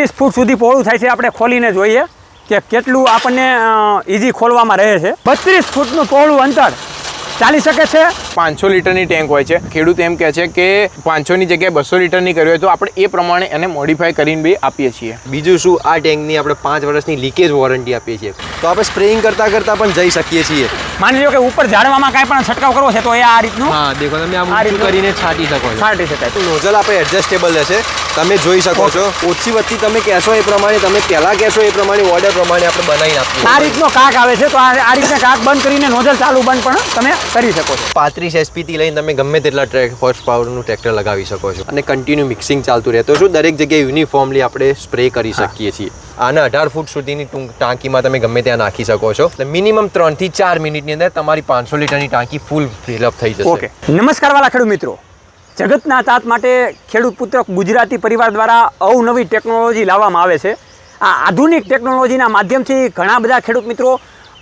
બત્રીસ ફૂટ સુધી પહોળું થાય છે, આપણે ખોલીને જોઈએ કે કેટલું આપણને ઇઝી ખોલવામાં રહે છે. બત્રીસ ફૂટનું પહોળું અંતર ચાલી શકે છે. પાંચસો લીટરની ટેન્ક હોય છે. ખેડૂત એમ કહે છે કે પાંચસોની જગ્યાએ બસો લીટરની કરી હોય તો આપણે એ પ્રમાણે એને મોડિફાઈ કરીને બી આપીએ છીએ. બીજું શું? આ ટેન્કની આપણે પાંચ વર્ષની લીકેજ વોરંટી આપીએ છીએ. તો આપણે સ્પ્રેઇંગ કરતા કરતા પણ જઈ શકીએ છીએ. માની લો કે ઉપર ઝાડવામાં કાંઈ પણ છંટકાવ કરવો છે તો એ આ રીતનું હા દેખો તમે આમ આ ઊંચું કરીને છાંટી શકો છો. છાંટી શકાય. નોઝલ આપણે એડજસ્ટેબલ રહેશે. તમે જોઈ શકો છો. ઓછી વચ્ચે તમે કહેશો એ પ્રમાણે તમે પહેલાં કહેશો એ પ્રમાણે ઓર્ડર પ્રમાણે આપણે બનાવીને આ રીતનો કાક આવે છે. તો આ આ રીતના કાક બંધ કરીને નોઝલ ચાલુ બંધ પણ તમે કરી શકો છો. પાંત્રીસ એસપીથી લઈને તમે ગમે તેટલા ટ્રેક હોર્સ પાવરનું ટ્રેક્ટર લગાવી શકો છો. અને કન્ટિન્યુ મિક્સિંગ ચાલતું રહેતો તો દરેક જગ્યાએ યુનિફોર્મલી આપણે સ્પ્રે કરી શકીએ છીએ? આને અઢાર ફૂટ સુધીની ટૂંક ટાંકીમાં તમે ગમે ત્યાં નાખી શકો છો. મિનિમમ ત્રણથી ચાર મિનિટની અંદર તમારી પાંચસો લીટરની ટાંકી ફૂલ ફિલઅપ થઈ જશે. ઓકે નમસ્કાર વાલા ખેડૂત મિત્રો. જગતના તાત માટે ખેડૂત પુત્ર ગુજરાતી પરિવાર દ્વારા અવનવી ટેકનોલોજી લાવવામાં આવે છે. આ આધુનિક ટેકનોલોજીના માધ્યમથી ઘણા બધા ખેડૂત મિત્રો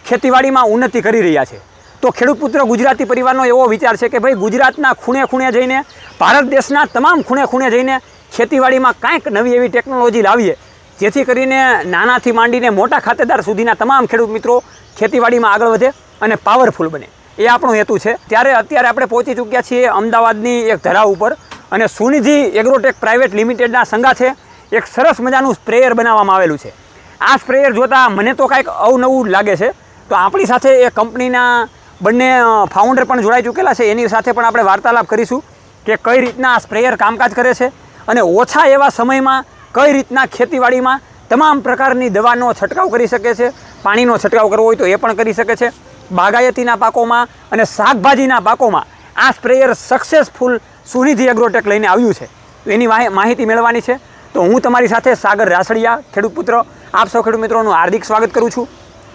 ખેતીવાડીમાં ઉન્નતિ કરી રહ્યા છે. તો ખેડૂત પુત્ર ગુજરાતી પરિવારનો એવો વિચાર છે કે ભાઈ ગુજરાતના ખૂણે ખૂણે જઈને, ભારત દેશના તમામ ખૂણે ખૂણે જઈને ખેતીવાડીમાં કાંઈક નવી એવી ટેકનોલોજી લાવીએ, જેથી કરીને નાનાથી માંડીને મોટા ખાતેદાર સુધીના તમામ ખેડૂત મિત્રો ખેતીવાડીમાં આગળ વધે અને પાવરફુલ બને. એ આપણો હેતુ છે. ત્યારે અત્યારે આપણે પહોંચી ચૂક્યા છીએ અમદાવાદની એક ધરા ઉપર અને સુનિધિ એગ્રોટેક પ્રાઇવેટ લિમિટેડના સંગાથે એક સરસ મજાનું સ્પ્રેયર બનાવવામાં આવેલું છે. આ સ્પ્રેયર જોતાં મને તો કાંઈક અવનવું લાગે છે. તો આપણી સાથે એ કંપનીના બંને ફાઉન્ડર પણ જોડાઈ ચૂકેલા છે. એની સાથે પણ આપણે વાર્તાલાપ કરીશું કે કઈ રીતના આ સ્પ્રેયર કામકાજ કરે છે અને ઓછા એવા સમયમાં કઈ રીતના ખેતીવાડીમાં તમામ પ્રકારની દવાનો છંટકાવ કરી શકે છે, પાણીનો છંટકાવ કરવો હોય તો એ પણ કરી શકે છે. બાગાયતીના પાકોમાં અને શાકભાજીના પાકોમાં આ સ્પ્રેયર સક્સેસફુલ સુનિધિ એગ્રોટેક લઈને આવ્યું છે. એની માહિતી મેળવવાની છે. તો હું તમારી સાથે સાગર રાસડિયા, ખેડૂત પુત્ર, આપ સૌ ખેડૂત મિત્રોનું હાર્દિક સ્વાગત કરું છું.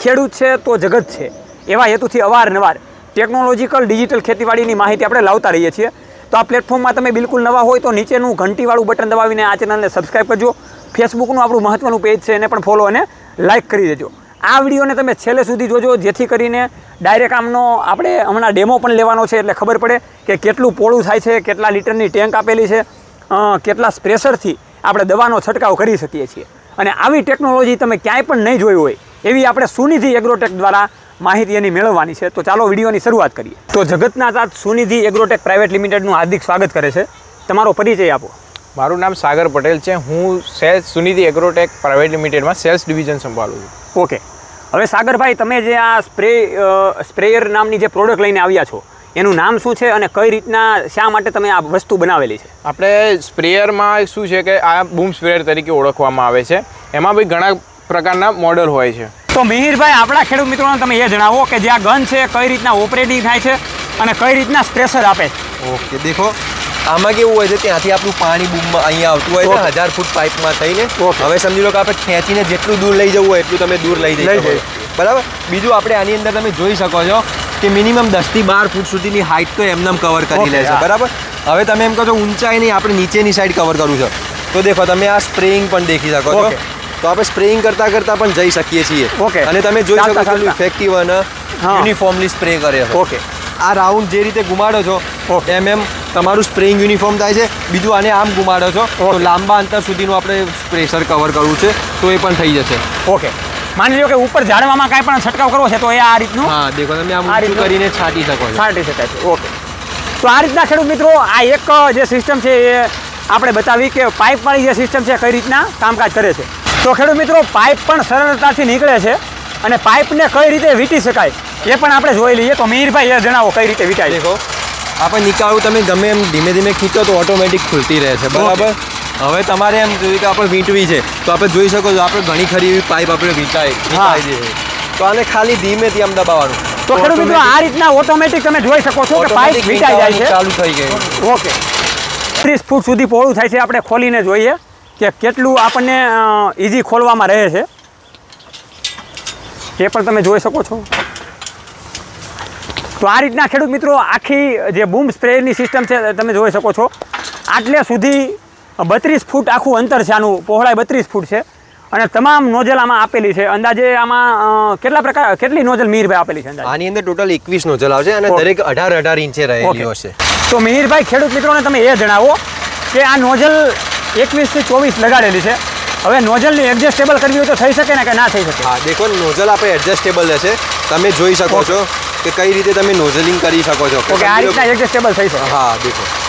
ખેડૂત છે તો જગત છે. એવા હેતુથી અવારનવાર ટેકનોલોજીકલ ડિજિટલ ખેતીવાડીની માહિતી આપણે લાવતા રહીએ છીએ. તો આ પ્લેટફોર્મમાં તમે બિલકુલ નવા હોય તો નીચેનું ઘંટીવાળું બટન દબાવીને આ ચેનલને સબસ્ક્રાઈબ કરજો. ફેસબુકનું આપણું મહત્ત્વનું પેજ છે, એને પણ ફોલો અને લાઇક કરી દેજો. આ વિડીયોને તમે છેલ્લે સુધી જોજો, જેથી કરીને ડાયરેક્ટ આમનો આપણે હમણાં ડેમો પણ લેવાનો છે, એટલે ખબર પડે કે કેટલું પોળું થાય છે, કેટલા લીટરની ટેન્ક આપેલી છે કેટલા પ્રેશરથી આપણે દવાનો છંટકાવ કરી શકીએ છીએ. અને આવી ટેકનોલોજી તમે ક્યાંય પણ નહીં જોઈ હોય, એવી આપણે સુનિધિ એગ્રોટેક દ્વારા માહિતી એની મેળવવાની છે. તો ચાલો વિડીયોની શરૂઆત કરીએ. તો જગતના તાત સુનિધિ એગ્રોટેક પ્રાઇવેટ લિમિટેડનું હાર્દિક સ્વાગત કરે છે. તમારો પરિચય આપો. મારું નામ સાગર પટેલ છે. હું સેલ્સ સુનિધિ એગ્રોટેક પ્રાઇવેટ લિમિટેડમાં સેલ્સ ડિવિઝન સંભાળું છું. ઓકે. હવે સાગરભાઈ તમે જે આ સ્પ્રે સ્પ્રેયર નામની જે પ્રોડક્ટ લઈને આવ્યા છો એનું નામ શું છે અને કઈ રીતના શા માટે તમે આ વસ્તુ બનાવેલી છે? આપણે સ્પ્રેયરમાં શું છે કે આ બૂમ સ્પ્રેયર તરીકે ઓળખવામાં આવે છે. એમાં બી ઘણા પ્રકારના મોડલ હોય છે. તો મિહિરભાઈ આપણા ખેડૂત મિત્રોને તમે એ જણાવો કે જે આ ગન છે કઈ રીતના ઓપરેટિંગ થાય છે અને કઈ રીતના પ્રેશર આપે ઓકે દેખો આમાં કેવું હોય છે ત્યાંથી આપણું પાણી બૂમમાં અહીંયા આવતું હોય. છે હજાર ફૂટ પાઇપમાં થઈને. હવે સમજી લો કે આપણે ખેંચીને જેટલું દૂર લઈ જવું હોય એટલું તમે દૂર લઈ જઈ શકો. બરાબર? બીજું આપણે આની અંદર તમે જોઈ શકો છો કે મિનિમમ દસથી બાર ફૂટ સુધીની હાઇટ તો એમનેમ કવર કરી લે છે બરાબર? હવે તમે એમ કહો છો ઊંચાઈ નહીં આપણે નીચેની સાઈડ કવર કરવું છે. તો દેખો તમે આ સ્પ્રેઇંગ પણ દેખી શકો છો. તો આપણે સ્પ્રેઇંગ કરતા કરતા પણ જઈ શકીએ છીએ. ઓકે. અને તમે જોઈ શકો છો. ઇફેક્ટિવ અને યુનિફોર્મલી સ્પ્રે કરે ઓકે આ રાઉન્ડ જે રીતે ગુમાડો છો એમ એમ તમારું સ્પ્રેઇંગ યુનિફોર્મ થાય છે. બીજું આને આમ ગુમાડો છો તો લાંબા અંતર સુધીનું આપણે પ્રેશર કવર કરવું છે તો એ પણ થઈ જશે. ઓકે માની લો કે ઉપર ઝાડવામાં કાંઈ પણ છંટકાવ કરવો છે તો એ આ રીતનું હા દેખો તમે આમ રીતનું? કરીને છાંટી શકો છો. છાંટી શકાય છે. ઓકે તો આ રીતના ખેડૂત મિત્રો આ એક જે સિસ્ટમ છે એ આપણે બતાવી કે પાઇપવાળી જે સિસ્ટમ છે કઈ રીતના કામકાજ કરે છે? તો ખેડૂત મિત્રો પાઇપ પણ સરળતાથી નીકળે છે અને પાઇપને કઈ રીતે વીંટી શકાય એ પણ આપણે જોઈ લઈએ. તો મિહિરભાઈ એ જણાવો કઈ રીતે વીંટાય દેખો આપણે નિકાળવું તમે ગમે એમ ધીમે ધીમે ખીચો તો ઓટોમેટિક ખુલતી રહે છે. બરાબર? હવે તમારે એમ જોઈએ કે આપણે વીંટવી છે. તો આપણે જોઈ શકો છો આપણે ઘણી ખરી એવી પાઇપ આપણે વીંટાય હા. તો આને ખાલી ધીમેથી આમ દબાવવાનું. તો ખેડૂત મિત્રો આ રીતના ઓટોમેટિક તમે જોઈ શકો છો કે પાઇપ વીંટાઈ જાય છે. ચાલુ થઈ ગઈ ઓકે. ત્રીસ ફૂટ સુધી પહોળું થાય છે આપણે ખોલીને જોઈએ. કે કેટલું આપણને ઇઝી ખોલવામાં રહે છે. એ પણ તમે જોઈ શકો છો. તો આ રીતના ખેડૂત મિત્રો આખી જે બૂમ સ્પ્રેની સિસ્ટમ છે તમે જોઈ શકો છો. આટલે સુધી બત્રીસ ફૂટ આખું અંતર છે આનું પહોળાઈ બત્રીસ ફૂટ છે. અને તમામ નોઝલ આમાં આપેલી છે. અંદાજે આમાં કેટલા પ્રકાર કેટલી નોઝલ મીરભાઈ આપેલી છે આની અંદર ટોટલ એકવીસ નોઝલ આવશે અને. દરેક અઢાર અઢાર ઇંચે રહેલી. હશે. તો મિહિરભાઈ ખેડૂત મિત્રોને તમે એ જણાવો કે આ નોઝલ એકવીસથી ચોવીસ લગાડેલી છે. હવે નોઝલની એડજસ્ટેબલ કરવી હોય તો થઈ શકે ને કે ના થઈ શકે? હા દેખો નોઝલ આપણે એડજસ્ટેબલ રહેશે. તમે જોઈ શકો છો કે કઈ રીતે તમે નોઝલિંગ કરી શકો છો. ઓકે આ રીતના એડજસ્ટેબલ થઈ શકે. હા દેખો.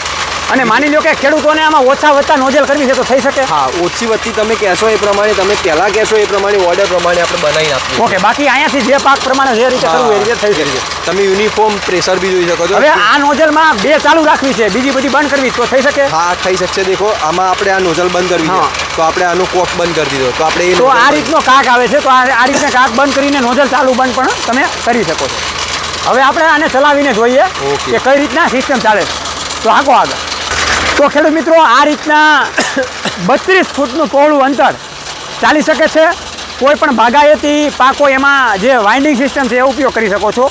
અને માની લો કે ખેડૂતોને આમાં ઓછા વધતા નોઝલ કરવી છે તો થઈ શકે. હા ઓછી વત્તી તમે કહેશો એ પ્રમાણે તમે પહેલા કહેશો એ પ્રમાણે ઓર્ડર પ્રમાણે આપણે બનાવી આપીએ ઓકે બાકી અહીંયાથી જે પાક પ્રમાણે જે રીતે કરવું એ રીતે થઈ શકે. તમે યુનિફોર્મ પ્રેશર બી જોઈ શકો છો. હવે આ નોઝલમાં બે ચાલુ રાખવી છે બીજી બધી બંધ કરવી તો થઈ શકે? હા થઈ શકશે. દેખો આમાં આપણે આ નોઝલ બંધ કરવી. છે. તો આપણે આનું કોક બંધ કરી દીધો. તો આપણે એ તો આ રીતનો કાક આવે છે તો આ આ રીતના કાક બંધ કરીને નોઝલ ચાલુ બંધ પણ તમે કરી શકો છો. હવે આપણે આને ચલાવીને જોઈએ. કે કઈ રીતના સિસ્ટમ ચાલે તો આગો આગળ. તો ખેડૂત મિત્રો, આ રીતના બત્રીસ ફૂટનું પહોળું અંતર ચાલી શકે છે. કોઈ પણ બાગાયતી પાકો એમાં જે વાઇન્ડિંગ સિસ્ટમ છે, એ ઉપયોગ કરી શકો છો.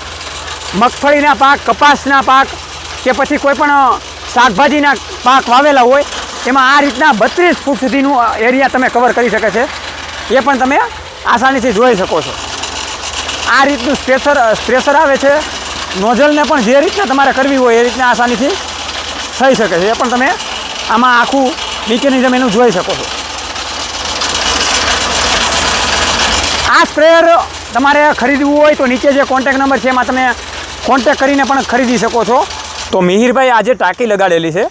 મગફળીના પાક, કપાસના પાક કે પછી કોઈ પણ શાકભાજીના પાક વાવેલા હોય, એમાં આ રીતના બત્રીસ ફૂટ સુધીનું એરિયા તમે કવર કરી શકે છે. એ પણ તમે આસાનીથી જોઈ શકો છો. આ રીતનું સ્પ્રેસર સ્પ્રેસર આવે છે. નોઝલને પણ જે રીતના તમારે કરવી હોય, એ રીતના આસાનીથી થઈ શકે છે. એ પણ તમે આમાં આખું મિકેનિઝમ એનું જોઈ શકો છો. આ સ્પ્રેયર તમારે ખરીદવું હોય તો નીચે જે કોન્ટેક નંબર છે એમાં તમે કોન્ટેક કરીને પણ ખરીદી શકો છો. તો મિહિરભાઈ આજે ટાંકી લગાડેલી છે.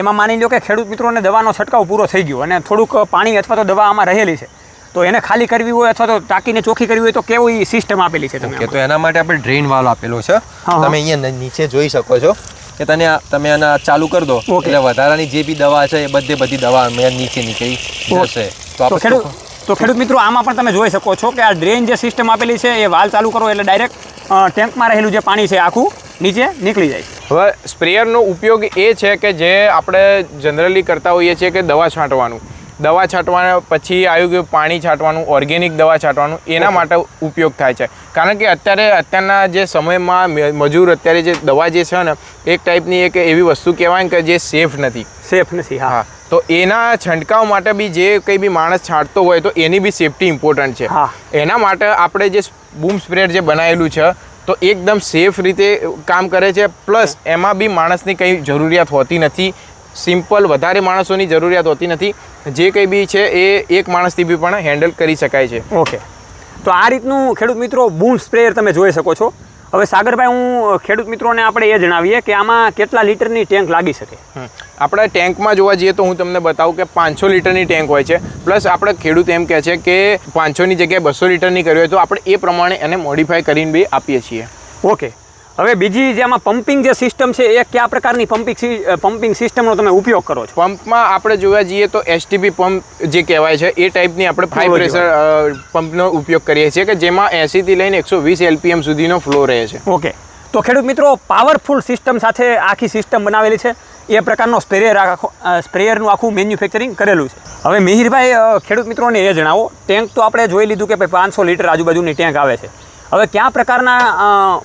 એમાં માની લો કે ખેડૂત મિત્રોને દવાનો છંટકાવ પૂરો થઈ ગયો અને થોડુંક પાણી અથવા તો દવા આમાં રહેલી છે. તો એને ખાલી કરવી હોય અથવા તો ટાંકીને ચોખ્ખી કરવી હોય તો કેવી સિસ્ટમ આપેલી છે તમે? તો એના માટે આપણે ડ્રેન વાલ આપેલો છે. તમે અહીંયા નીચે જોઈ શકો છો. કે તને તમે આના ચાલુ કરી દો. ઓકે. એટલે વધારાની જે બી દવા છે એ બધે બધી દવા અમે નીચે નીકળી જશે. તો આપણે ખેડૂત તો ખેડૂત મિત્રો આમાં પણ તમે જોઈ શકો છો કે આ ડ્રેન જે સિસ્ટમ આપેલી છે એ વાલ ચાલુ કરો એટલે ડાયરેક્ટ ટેન્કમાં રહેલું જે પાણી છે આખું નીચે નીકળી જાય. હવે સ્પ્રેયરનો ઉપયોગ એ છે કે જે આપણે જનરલી કરતા હોઈએ છીએ કે દવા છાંટવાનું. દવા છાંટવાના પછી આવ્યું કે પાણી છાંટવાનું ઓર્ગેનિક દવા છાંટવાનું એના માટે ઉપયોગ થાય છે. કારણ કે અત્યારે અત્યારના જે સમયમાં મજૂર અત્યારે જે દવા જે છે ને એક ટાઈપની એક એવી વસ્તુ કહેવાય ને કે જે સેફ નથી. સેફ નથી હા. હા. તો એના છંટકાવ માટે બી જે કંઈ બી માણસ છાંટતો હોય તો એની બી સેફટી ઇમ્પોર્ટન્ટ છે. હા. એના માટે આપણે જે બૂમ સ્પ્રેડ જે બનાવેલું છે તો એકદમ સેફ રીતે કામ કરે છે. પ્લસ એમાં બી માણસની કંઈ જરૂરિયાત હોતી નથી. સિમ્પલ વધારે માણસોની જરૂરિયાત હોતી નથી. જે કંઈ બી છે એ એક માણસથી બી પણ હેન્ડલ કરી શકાય છે. ઓકે. તો આ રીતનું ખેડૂત મિત્રો બૂમ સ્પ્રેયર તમે જોઈ શકો છો. હવે સાગરભાઈ હું ખેડૂત મિત્રોને આપણે એ જણાવીએ કે આમાં કેટલા લીટરની ટેન્ક લાગી શકે. આપણે ટેન્કમાં જોવા જઈએ તો હું તમને બતાવું કે પાંચસો લીટરની ટેન્ક હોય છે. પ્લસ આપણે ખેડૂત એમ કહે છે કે પાંચસોની જગ્યાએ બસો લીટરની કરવી હોય તો આપણે એ પ્રમાણે એને મોડિફાય કરીને બી આપીએ છીએ. ઓકે. હવે બીજી જે આમાં પમ્પિંગ જે સિસ્ટમ છે એ કયા પ્રકારની પમ્પિંગ પમ્પિંગ સિસ્ટમનો તમે ઉપયોગ કરો છો? પંપમાં આપણે જોવા જઈએ તો એસટીપી પંપ જે કહેવાય છે એ ટાઈપની આપણે હાઈ પ્રેશર પંપનો ઉપયોગ કરીએ છીએ કે જેમાં એંસીથી લઈને એકસો વીસ એલપીએમ સુધીનો ફ્લો રહે છે. ઓકે તો ખેડૂત મિત્રો પાવરફુલ સિસ્ટમ સાથે આખી સિસ્ટમ બનાવેલી છે. એ પ્રકારનો સ્પ્રેયર આખો સ્પ્રેયરનું આખું મેન્યુફેક્ચરિંગ કરેલું છે. હવે મિહિરભાઈ ખેડૂત મિત્રોને એ જણાવો. ટેન્ક તો આપણે જોઈ લીધું કે ભાઈ પાંચસો લીટર આજુબાજુની ટેન્ક આવે છે. હવે કયા પ્રકારના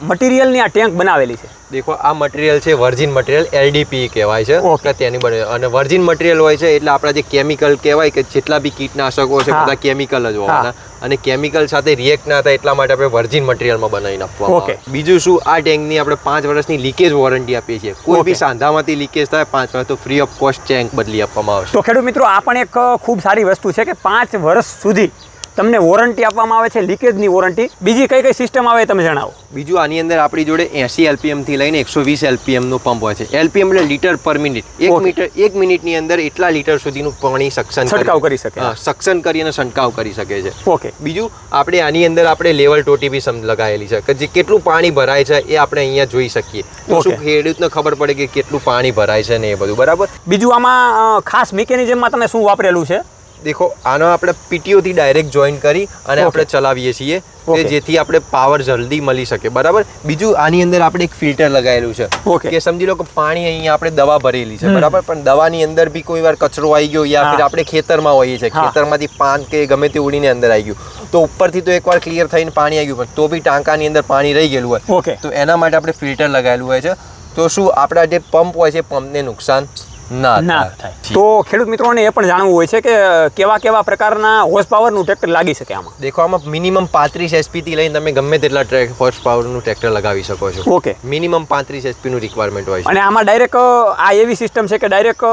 મટીરિયલની આ ટેન્ક બનાવેલી છે? દેખો આ મટીરિયલ છે વર્જિન મટીરિયલ એલડીપી કહેવાય છે. ઓકે. તેની બને અને વર્જિન મટીરિયલ હોય છે એટલે આપણા જે કેમિકલ કહેવાય કે જેટલા બી કીટનાશકો છે. બધા કેમિકલ જ હોવાના. અને કેમિકલ સાથે રિએક્ટ ના થાય એટલા માટે આપણે વર્જિન મટીરિયલમાં બનાવીને આપવા ઓકે. બીજું શું આ ટેન્કની આપણે પાંચ વર્ષની લીકેજ વોરંટી આપીએ છીએ. કોઈ બી સાંધામાંથી લીકેજ થાય પાંચ વર્ષ તો ફ્રી ઓફ કોસ્ટ ટેન્ક બદલી આપવામાં આવશે. તો ખેડૂત મિત્રો આ પણ એક ખૂબ સારી વસ્તુ છે કે પાંચ વર્ષ સુધી તમને વોરંટી આપવામાં આવે છે લીકેજની વોરંટી બીજી કઈ કઈ સિસ્ટમ આવે તમે જણાવો. બીજું આની અંદર આપણી જોડે એસી એલપીએમથી લઈને એકસો વીસ એલપીએમનું પંપ હોય છે. એલપીએમ એટલે લીટર પર મિનિટ એક. મીટર એક મિનિટની અંદર એટલા લીટર સુધીનું પાણી સક્ષમ છંટકાવ કરી શકે. સક્ષમ કરી અને છંટકાવ કરી શકે છે. ઓકે બીજું આપણે આની અંદર આપણે લેવલ ટોટી બી સમ લગાવેલી છે. કે જે કેટલું પાણી ભરાય છે એ આપણે અહીંયા જોઈ શકીએ. તો શું. ખેડૂતને ખબર પડે કે કેટલું પાણી ભરાય છે ને એ બધું બરાબર? બીજું આમાં ખાસ મિકેનિઝમમાં તમે શું વાપરેલું છે? દેખો આનો આપણે પીટીઓથી ડાયરેક્ટ જોઈન કરી અને આપણે ચલાવીએ છીએ કે જેથી આપણે પાવર જલ્દી મળી શકે બરાબર? બીજું આની અંદર આપણે એક ફિલ્ટર લગાવેલું છે. કે સમજી લો કે પાણી અહીંયા આપણે દવા ભરેલી છે બરાબર? પણ દવાની અંદર બી કોઈ વાર કચરો આવી ગયો યા. ફિર આપણે ખેતરમાં હોઈએ છીએ. ખેતરમાંથી પાન કે ગમે તે ઉડીને અંદર આવી ગયું. તો ઉપરથી તો એકવાર ક્લિયર થઈને પાણી આવી ગયું પણ તો બી ટાંકાની અંદર પાણી રહી ગયેલું હોય. તો એના માટે આપણે ફિલ્ટર લગાવેલું હોય છે. તો શું આપણા જે પંપ હોય છે પંપને નુકસાન? ના થાય. તો ખેડૂત મિત્રોને એ પણ જાણવું હોય છે કે કેવા કેવા પ્રકારના હોર્સ પાવરનું ટ્રેક્ટર લાગી શકે આમાં? દેખો આમાં મિનિમમ પાંત્રીસ એસપી થી લઈને તમે ગમે તેટલા ટ્રેક હોર્સ પાવરનું ટ્રેક્ટર લગાવી શકો છો. ઓકે. મિનિમમ પાંત્રીસ એસપી નું રિક્વાયરમેન્ટ હોય છે. અને આમાં ડાયરેક્ટ આ એવી સિસ્ટમ છે કે ડાયરેક્ટ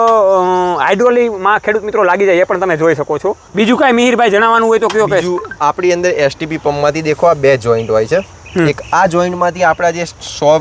હાઇડ્રોલીમાં ખેડૂત મિત્રો લાગી જાય એ પણ તમે જોઈ શકો છો. બીજું કાંઈ મિહિરભાઈ જણાવવાનું હોય તો કયો કે આપણી અંદર એસટીપી પંપમાંથી દેખો આ બે જોઈન્ટ હોય છે. એક આ જોઈન્ટમાંથી આપણા જે સો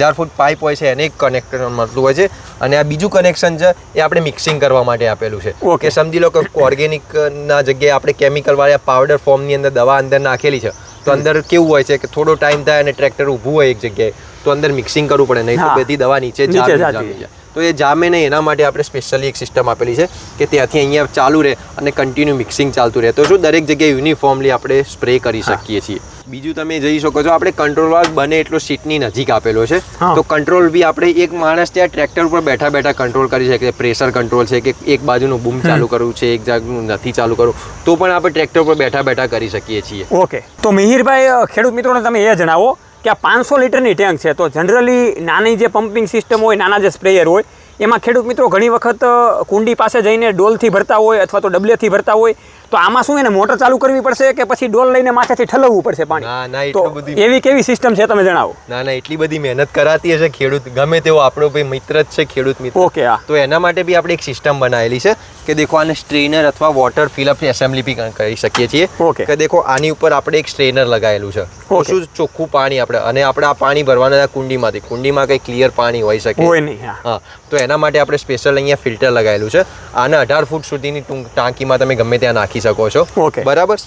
હજાર ફૂટ પાઇપ હોય છે એને એક કનેક્શન મળતું હોય છે. અને આ બીજું કનેક્શન છે એ આપણે મિક્સિંગ કરવા માટે આપેલું છે. ઓકે કે સમજી લો કે ઓર્ગેનિકના જગ્યાએ આપણે કેમિકલવાળા પાવડર ફોર્મની અંદર દવા અંદર નાખેલી છે. તો અંદર કેવું હોય છે કે થોડો ટાઈમ થાય અને ટ્રેક્ટર ઊભું હોય એક જગ્યાએ તો અંદર મિક્સિંગ કરવું પડે નહીં તો બધી દવા નીચે જામી જાય. તો એ જામે નહીં એના માટે આપણે સ્પેશિયલી એક સિસ્ટમ આપેલી છે કે ત્યાંથી અહીંયા ચાલુ રહે અને કન્ટિન્યુ મિક્સિંગ ચાલતું રહે. તો શું દરેક જગ્યાએ યુનિફોર્મલી આપણે સ્પ્રે કરી શકીએ છીએ. બીજું તમે જઈ શકો છો આપણે કંટ્રોલ વાલ્વ બને એટલો સીટની નજીક આપેલો છે. તો કંટ્રોલ બી આપણે એક માણસ ત્યાં ટ્રેક્ટર ઉપર બેઠા બેઠા કંટ્રોલ કરી શકે પ્રેશર કંટ્રોલ છે કે એક બાજુનું બૂમ ચાલુ કરવું છે એક જાગનું નથી ચાલુ કરવું તો પણ આપણે ટ્રેક્ટર ઉપર બેઠા બેઠા કરી શકીએ છીએ. ઓકે. તો મિહિરભાઈ ખેડૂત મિત્રોને તમે એ જણાવો કે આ પાંચસો લીટરની ટેન્ક છે તો જનરલી નાની જે પમ્પિંગ સિસ્ટમ હોય નાના જે સ્પ્રેયર હોય એમાં ખેડૂત મિત્રો ઘણી વખત કુંડી પાસે જઈને ડોલથી ભરતા હોય અથવા તો ડબલેથી ભરતા હોય તો આમાં શું એને મોટર ચાલુ કરવી પડશે કે પછી ડોલ લઈને માથેથી ઠલવવું પડશે પાણી? તો એવી કેવી સિસ્ટમ છે તમે જણાવો? ના ના એટલી બધી મહેનત કરાતી હશે ખેડૂત ગમે તેવો આપણો ભાઈ મિત્ર જ છે ખેડૂત મિત્ર. ઓકે હા. તો એના માટે બી આપણે એક સિસ્ટમ બનાવેલી છે કે દેખો આને સ્ટ્રેનર અથવા વોટર ફિલઅપ એસેમ્બલી બી કરી શકીએ છીએ. ઓકે. કે દેખો આની ઉપર આપણે એક સ્ટ્રેનર લગાવેલું છે. શું ચોખ્ખું પાણી આપણે અને આપણે આ પાણી ભરવાના કુંડીમાંથી. કુંડીમાં કંઈ ક્લિયર પાણી હોઈ શકે. હોય નહીં હા. તો એના માટે આપણે સ્પેશિયલ અહીંયા ફિલ્ટર લગાવેલું છે. આને અઢાર ફૂટ સુધીની ટૂંક ટાંકીમાં તમે ગમે ત્યાં નાખી શકો છો. બરાબર?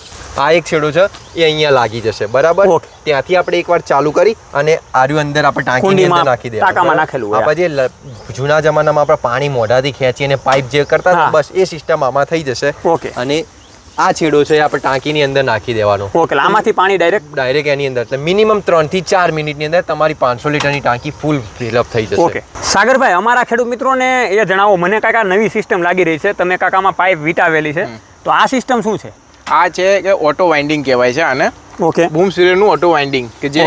આ એક છેડો છે એ અહીંયા લાગી જશે. બરાબર. ત્યાંથી આપણે એકવાર ચાલુ કરી અને આર્યું અંદર આપણે ટાંકીની અંદર નાખી દે નાખેલું. આપણે જે જૂના જમાનામાં આપણે પાણી મોઢાથી ખેંચીને પાઇપ જે કરતા બસ એ સિસ્ટમ આમાં થઈ જશે. અને આ છેડો છે આપણે ટાંકીની અંદર નાખી દેવાનો. ઓકે આમાંથી પાણી ડાયરેક્ટ ડાયરેક્ટ એની અંદર. એટલે મિનિમમ ત્રણથી ચાર મિનિટની અંદર તમારી પાંચસો લીટરની ટાંકી ફૂલ ફિલઅપ થઈ જશે. ઓકે સાગરભાઈ અમારા ખેડૂત મિત્રોને એ જણાવો મને કાકા નવી સિસ્ટમ લાગી રહી છે. તમે કાકામાં પાઇપ વિટાવેલી છે. તો આ સિસ્ટમ શું છે? આ છે કે ઓટો વાઇન્ડિંગ કહેવાય છે આને. ઓકે. બૂમ સિરિયલનું ઓટો વાઇન્ડિંગ કે જે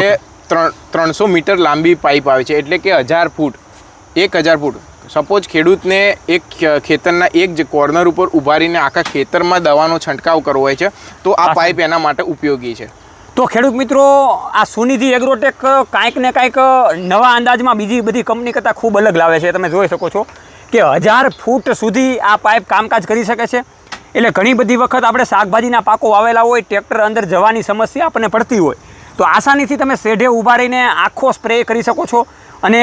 ત્રણ ત્રણસો મીટર લાંબી પાઇપ આવે છે એટલે કે હજાર ફૂટ એક હજાર ફૂટ. સપોઝ ખેડૂતને એક ખેતરના એક જ કોર્નર ઉપર ઉભારીને આખા ખેતરમાં દવાનો છંટકાવ કરવો હોય છે તો આ આ પાઇપ એના માટે ઉપયોગી છે. તો ખેડૂત મિત્રો આ સુનિધિ એગ્રોટેક કાંઈક ને કાંઈક નવા અંદાજમાં બીજી બધી કંપની કરતાં ખૂબ અલગ લાવે છે. તમે જોઈ શકો છો કે હજાર ફૂટ સુધી આ પાઇપ કામકાજ કરી શકે છે. એટલે ઘણી બધી વખત આપણે શાકભાજીના પાકો વાવેલા હોય ટ્રેક્ટર અંદર જવાની સમસ્યા આપણને પડતી હોય. તો આસાનીથી તમે શેઢે ઊભા રહીને આખો સ્પ્રે કરી શકો છો અને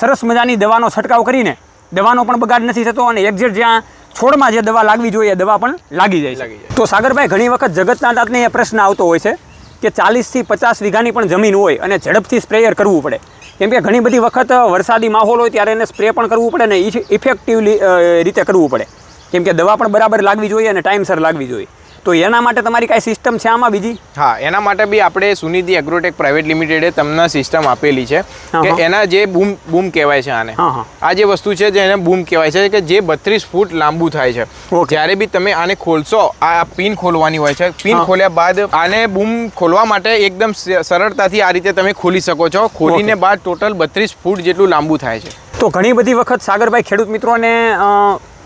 સરસ મજાની દવાનો છંટકાવ કરીને દવાનો પણ બગાડ નથી થતો અને એક્ઝેક્ટ જ્યાં છોડમાં જે દવા લાગવી જોઈએ એ દવા પણ લાગી જાય છે. તો સાગરભાઈ ઘણી વખત જગતના દાંતને એ પ્રશ્ન આવતો હોય છે કે ચાલીસથી પચાસ વીઘાની પણ જમીન હોય અને ઝડપથી સ્પ્રેયર કરવું પડે. કેમ કે ઘણી બધી વખત વરસાદી માહોલ હોય ત્યારે એને સ્પ્રે પણ કરવું પડે ને ઇફેક્ટિવલી રીતે કરવું પડે. કેમ કે દવા પણ બરાબર લાગવી જોઈએ અને ટાઈમસર લાગવી જોઈએ. તો એના માટે તમારી કાંઈ સિસ્ટમ છે આમાં બીજી? હા એના માટે બી આપણે સુનિધિ એગ્રોટેક પ્રાઇવેટ લિમિટેડે તમને સિસ્ટમ આપેલી છે કે એના જે બૂમ બૂમ કહેવાય છે આને. આ જે વસ્તુ છે જે એને બૂમ કહેવાય છે કે જે બત્રીસ ફૂટ લાંબુ થાય છે. જ્યારે બી તમે આને ખોલશો આ પિન ખોલવાની હોય છે. પિન ખોલ્યા બાદ આને બૂમ ખોલવા માટે એકદમ સરળતાથી આ રીતે તમે ખોલી શકો છો. ખોલીને બાદ ટોટલ બત્રીસ ફૂટ જેટલું લાંબુ થાય છે. તો ઘણી બધી વખત સાગરભાઈ ખેડૂત મિત્રોને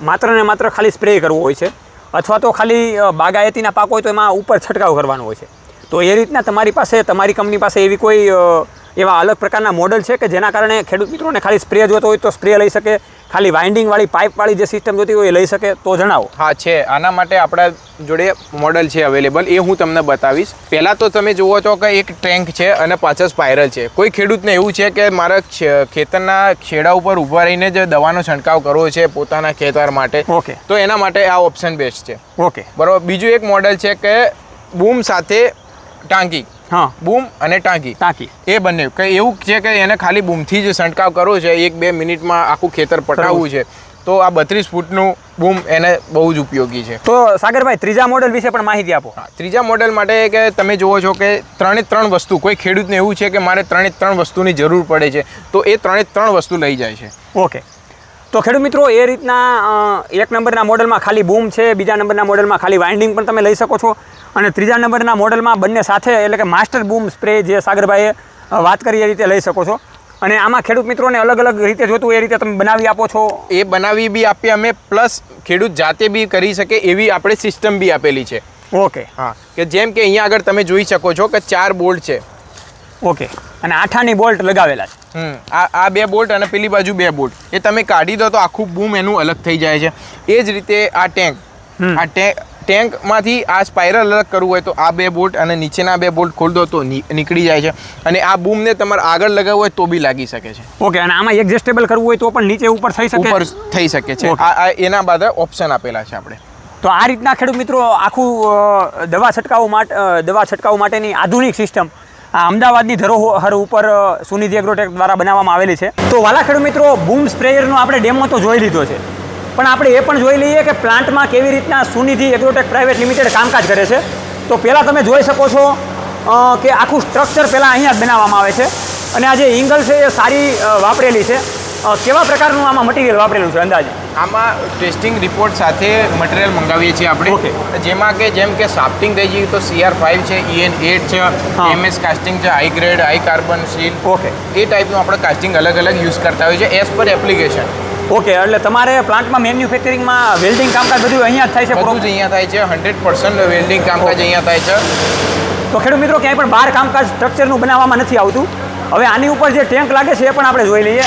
માત્ર ને માત્ર ખાલી સ્પ્રે કરવો હોય છે. અથવા તો ખાલી બાગાયતીના પાક હોય તો એમાં ઉપર છંટકાવ કરવાનો હોય છે. તો એ રીતના તમારી પાસે, તમારી કંપની પાસે એવી કોઈ એવા અલગ પ્રકારના મોડલ છે કે જેના કારણે ખેડૂત મિત્રોને ખાલી સ્પ્રે જોતો હોય તો સ્પ્રે લઈ શકે? ખાલી વાઇન્ડિંગવાળી પાઇપવાળી જે સિસ્ટમ જોતી હોય એ લઈ શકે તો જણાવો. હા છે. આના માટે આપણા જોડે મોડલ છે અવેલેબલ એ હું તમને બતાવીશ. પહેલાં તો તમે જુઓ છો કે એક ટેન્ક છે અને પાછળ સ્પાયરલ છે. કોઈ ખેડૂતને એવું છે કે મારા ખેતરના ખેડા ઉપર ઊભા રહીને જ દવાનો છંટકાવ કરવો છે પોતાના ખેતર માટે ઓકે. તો એના માટે આ ઓપ્શન બેસ્ટ છે. ઓકે. બરાબર. બીજું એક મોડલ છે કે બૂમ સાથે ટાંકી. હા. બૂમ અને ટાંકી. ટાંકી. એ બંને. કંઈ એવું છે કે એને ખાલી બૂમથી જ છંટકાવ કરવો છે એક બે મિનિટમાં આખું ખેતર પટાવવું છે. તો આ બત્રીસ ફૂટનું બૂમ એને બહુ જ ઉપયોગી છે. તો સાગરભાઈ ત્રીજા મોડલ વિશે પણ માહિતી આપો. ત્રીજા મોડેલ માટે કે તમે જુઓ છો કે ત્રણે ત્રણ વસ્તુ કોઈ ખેડૂતને એવું છે કે મારે ત્રણે ત્રણ વસ્તુની જરૂર પડે છે તો એ ત્રણે ત્રણ વસ્તુ લઈ જાય છે. ઓકે. તો ખેડૂત મિત્રો એ રીતના એક નંબરના મોડલમાં ખાલી બૂમ છે બીજા નંબરના મોડલમાં ખાલી વાઇન્ડિંગ પણ તમે લઈ શકો છો. અને ત્રીજા નંબરના મોડલમાં બંને સાથે એટલે કે માસ્ટર બૂમ સ્પ્રે જે સાગરભાઈએ વાત કરી એ રીતે લઈ શકો છો. અને આમાં ખેડૂત મિત્રોને અલગ અલગ રીતે જોતું એ રીતે તમે બનાવી આપો છો. એ બનાવી બી આપીએ અમે પ્લસ ખેડૂત જાતે બી કરી શકે એવી આપણે સિસ્ટમ બી આપેલી છે. ઓકે. હા કે જેમ કે અહીંયા આગળ તમે જોઈ શકો છો કે ચાર બોલ્ટ છે. ઓકે. અને આઠાની બોલ્ટ લગાવેલા છે. આ આ બે બોલ્ટ અને પેલી બાજુ બે બોલ્ટ. એ તમે કાઢી દો તો આખું બૂમ એનું અલગ થઈ જાય છે. એ જ રીતે આ ટેન્ક. આ ટેન્ક ટેન્કમાંથી આ સ્પાઇરલ અલગ કરવું હોય તો આ બે બોલ્ટ અને નીચેના બે બોલ્ટ ખોલ દો તો નીકળી જાય છે. અને આ બૂમને તમારે આગળ લગાવવું હોય તો બી લાગી શકે છે. ઓકે અને આમાં એડજસ્ટેબલ કરવું હોય તો પણ નીચે ઉપર થઈ શકે? ઉપર થઈ શકે છે. આ એના બાદ ઓપ્શન આપેલા છે આપણે. તો આ રીતના ખેડૂત મિત્રો આખું દવા છંટકાવ માટે દવા છંટકાવ માટેની આધુનિક સિસ્ટમ આ અમદાવાદની ધરોહર ઉપર સુનિધિ એગ્રોટેક દ્વારા બનાવવામાં આવેલી છે. તો વાલા મિત્રો, બૂમ સ્પ્રેયરનો આપણે ડેમો તો જોઈ લીધો છે. પણ આપણે એ પણ જોઈ લઈએ કે પ્લાન્ટમાં કેવી રીતના સુનિધિ એગ્રોટેક પ્રાઇવેટ લિમિટેડ કામકાજ કરે છે. તો પહેલાં તમે જોઈ શકો છો કે આખું સ્ટ્રક્ચર પહેલાં અહીંયા જ બનાવવામાં આવે છે. અને આ જે ઇંગલ છે એ સારી વાપરેલી છે. કેવા પ્રકારનું આમાં મટીરિયલ વાપરેલું છે અંદાજે? આમાં ટેસ્ટિંગ રિપોર્ટ સાથે મટીરિયલ મંગાવીએ છીએ આપણે. જેમાં કે જેમ કે સાફ્ટિંગ થઈ જઈએ તો સીઆર ફાઇવ છે ઈએન એટ છે એમએસ કાસ્ટિંગ છે high grade high carbon steel okay એ ટાઈપનું આપણે કાસ્ટિંગ અલગ અલગ યુઝ કરતા હોઈએ છીએ એઝ પર એપ્લિકેશન ઓકે એટલે તમારે પ્લાન્ટમાં મેન્યુફેક્ચરિંગમાં વેલ્ડિંગ કામકાજ બધું અહીંયા જ થાય છે બધું જ અહીંયા થાય છે હંડ્રેડ પર્સન્ટ વેલ્ડિંગ કામકાજ અહીંયા થાય છે. તો ખેડૂત મિત્રો ક્યાંય પણ બહાર કામકાજ સ્ટ્રક્ચરનું બનાવવામાં નથી આવતું. હવે આની ઉપર જે ટેન્ક લાગે છે એ પણ આપણે જોઈ લઈએ.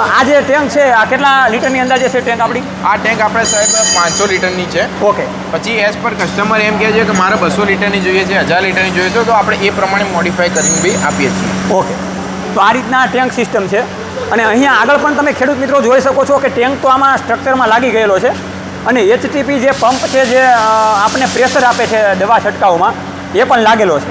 આ જે ટેન્ક છે આ કેટલા લીટરની અંદાજે છે ટેન્ક આપણી? આ ટેન્ક આપણે સાહેબ પાંચસો લીટરની છે. ઓકે. પછી એઝ પર કસ્ટમર એમ કહે છે કે મારે બસો લીટરની જોઈએ છે હજાર લીટરની જોઈએ છે તો આપણે એ પ્રમાણે મોડિફાઈ કરીને બી આપીએ છીએ. ઓકે. તો આ રીતના ટેન્ક સિસ્ટમ છે. અને અહીંયા આગળ પણ તમે ખેડૂત મિત્રો જોઈ શકો છો કે ટેન્ક તો આમાં સ્ટ્રક્ચરમાં લાગી ગયેલો છે. અને એચટીપી જે પંપ છે જે આપણને પ્રેશર આપે છે દવા છંટકાવમાં એ પણ લાગેલો છે.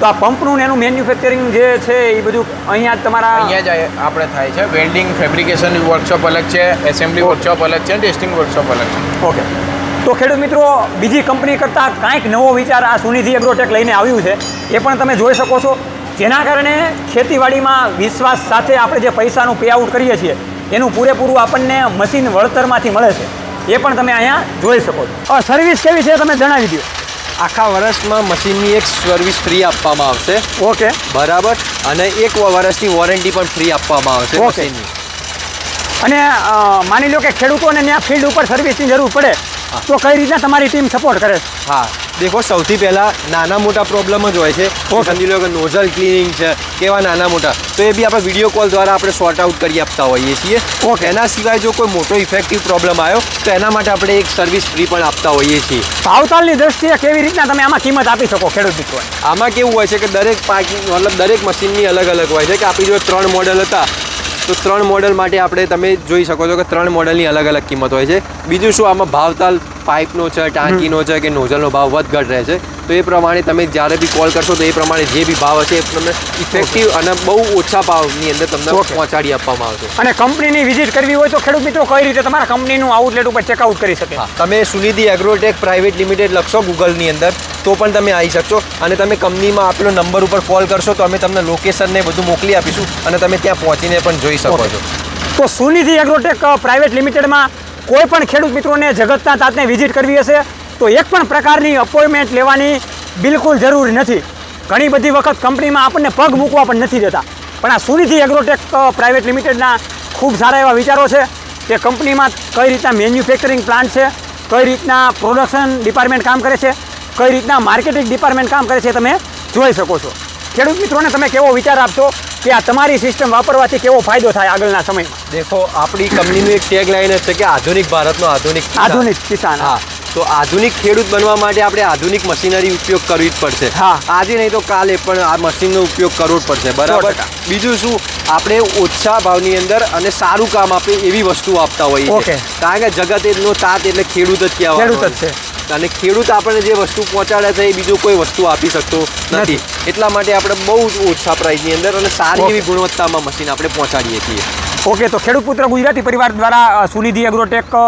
તો આ પંપનું ને એનું મેન્યુફેક્ચરિંગ જે છે એ બધું અહીંયા જ તમારા અહીંયા જ આપણે થાય છે. વેલ્ડિંગ ફેબ્રિકેશન વર્કશોપ અલગ છે. એસેમ્બલી વર્કશોપ અલગ છે. ટેસ્ટિંગ વર્કશોપ અલગ છે. ઓકે. તો ખેડૂત મિત્રો બીજી કંપની કરતાં કાંઈક નવો વિચાર આ સુનિધિ એગ્રોટેક લઈને આવ્યું છે. એ પણ તમે જોઈ શકો છો. જેના કારણે ખેતીવાડીમાં વિશ્વાસ સાથે આપણે જે પૈસાનું પે આઉટ કરીએ છીએ એનું પૂરેપૂરું આપણને મશીન વળતરમાંથી મળે છે. એ પણ તમે અહીંયા જોઈ શકો છો. સર્વિસ કેવી છે તમે જણાવી દો આખા વર્ષમાં મશીનની એક સર્વિસ ફ્રી આપવામાં આવશે. ઓકે બરાબર? અને એક વર્ષની વોરંટી પણ ફ્રી આપવામાં આવશે. મશીનની. અને માની લો કે ખેડૂતોને ત્યાં ફિલ્ડ ઉપર સર્વિસની જરૂર પડે તો કઈ રીતના તમારી ટીમ સપોર્ટ કરે? હા. દેખો સૌથી પહેલાં નાના મોટા પ્રોબ્લેમ જ હોય છે. સમજી લો કે નોઝલ ક્લિનિંગ છે કેવા નાના મોટા. તો એ બી આપણે વીડિયો કોલ દ્વારા આપણે સોર્ટ આઉટ કરી આપતા હોઈએ છીએ. ઓકે એના સિવાય જો કોઈ મોટો ઇફેક્ટિવ પ્રોબ્લેમ આવ્યો તો એના માટે આપણે એક સર્વિસ ફ્રી પણ આપતા હોઈએ છીએ. ભાવતાલની દ્રષ્ટિએ કેવી રીતના તમે આમાં કિંમત આપી શકો ખેડૂત મિત્રો? આમાં કેવું હોય છે કે દરેક પાર્કિંગ મતલબ દરેક મશીનની અલગ અલગ હોય છે. કે આપણી જો ત્રણ મોડલ હતા. તો ત્રણ મોડલ માટે આપણે તમે જોઈ શકો છો કે ત્રણ મોડલની અલગ અલગ કિંમત હોય છે. બીજું શું? આમાં ભાવતાલ પાઇપનો છે, ટાંકીનો છે કે નોઝલનો ભાવ વધઘટ રહે છે. તો એ પ્રમાણે તમે જ્યારે બી કોલ કરશો તો એ પ્રમાણે જે બી ભાવ હશે એ તમને ઇફેક્ટિવ અને બહુ ઓછા ભાવની અંદર તમને. પહોંચાડી આપવામાં આવશે. અને કંપનીની વિઝિટ કરવી હોય તો ખેડૂત મિત્રો કઈ રીતે તમારા કંપનીનું આઉટલેટ ઉપર ચેકઆઉટ કરી શકે? તમે સુનિધિ એગ્રોટેક પ્રાઇવેટ લિમિટેડ લખશો ગૂગલની અંદર તો પણ તમે આવી શકશો. અને તમે કંપનીમાં આપેલો નંબર ઉપર કોલ કરશો તો અમે તમને લોકેશનને બધું મોકલી આપીશું અને તમે ત્યાં પહોંચીને પણ જોઈ શકો છો. તો સુનિધિ એગ્રોટેક પ્રાઇવેટ લિમિટેડમાં કોઈ પણ ખેડૂત મિત્રોને જગતના તાતને વિઝિટ કરવી હશે? તો એક પણ પ્રકારની અપોઇન્ટમેન્ટ લેવાની બિલકુલ જરૂર નથી. ઘણી બધી વખત કંપનીમાં આપણને પગ મૂકવા પણ નથી દેતા. પણ આ સુનિધિ એગ્રોટેક પ્રાઇવેટ લિમિટેડના ખૂબ સારા એવા વિચારો છે કે કંપનીમાં કઈ રીતના મેન્યુફેક્ચરિંગ પ્લાન્ટ છે કઈ રીતના પ્રોડક્શન ડિપાર્ટમેન્ટ કામ કરે છે કઈ રીતના માર્કેટિંગ ડિપાર્ટમેન્ટ કામ કરે છે તમે જોઈ શકો છો. ખેડૂત મિત્રોને તમે કેવો વિચાર આપશો કે આ તમારી સિસ્ટમ વાપરવાથી કેવો ફાયદો થાય આગળના સમયમાં? દેખો આપણી કંપનીનું એક ટેગ લાઈન છે કે આધુનિક ભારતનો આધુનિક આધુનિક કિસાન. હા. તો આધુનિક ખેડૂત બનવા માટે આપણે આધુનિક મશીનરી ઉપયોગ કરવી જ પડશે. હા. આજે નહીં તો કાલે પણ આ મશીનનો ઉપયોગ કરવો જ પડશે. બરાબર? બીજું શું? આપણે ઓછા ભાવની અંદર અને સારું કામ આપે એવી વસ્તુ આપતા હોઈએ. છીએ. કારણ કે જગત એનો તાત એટલે ખેડૂત જ કહેવાય ખેડૂત જ અને ખેડૂત આપણને જે વસ્તુ પહોંચાડે છે એ બીજું કોઈ વસ્તુ આપી શકતો નથી. એટલા માટે આપણે બહુ જ ઓછા પ્રાઇસની અંદર અને સારી. એવી ગુણવત્તામાં મશીન આપણે પહોંચાડીએ છીએ. ઓકે તો ખેડૂત પુત્ર ગુજરાતી પરિવાર દ્વારા સુનિધિ એગ્રોટેક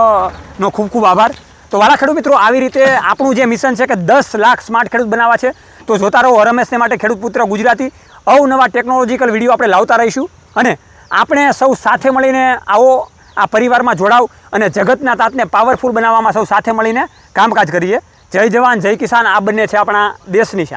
નો ખૂબ ખૂબ આભાર. તો વાલા ખેડૂત મિત્રો, આવી રીતે આપણું જે મિશન છે કે દસ લાખ સ્માર્ટ ખેડૂત બનાવવા છે, તો જોતા રહો રમેશને માટે ખેડૂત પુત્ર ગુજરાતી. અવનવા ટેકનોલોજીકલ વીડિયો આપણે લાવતા રહીશું અને આપણે સૌ સાથે મળીને આવો આ પરિવારમાં જોડાવ અને જગતના તાતને પાવરફુલ બનાવવામાં સૌ સાથે મળીને કામકાજ કરીએ. જય જવાન, જય કિસાન, આ બંને છે આપણા દેશની શાન.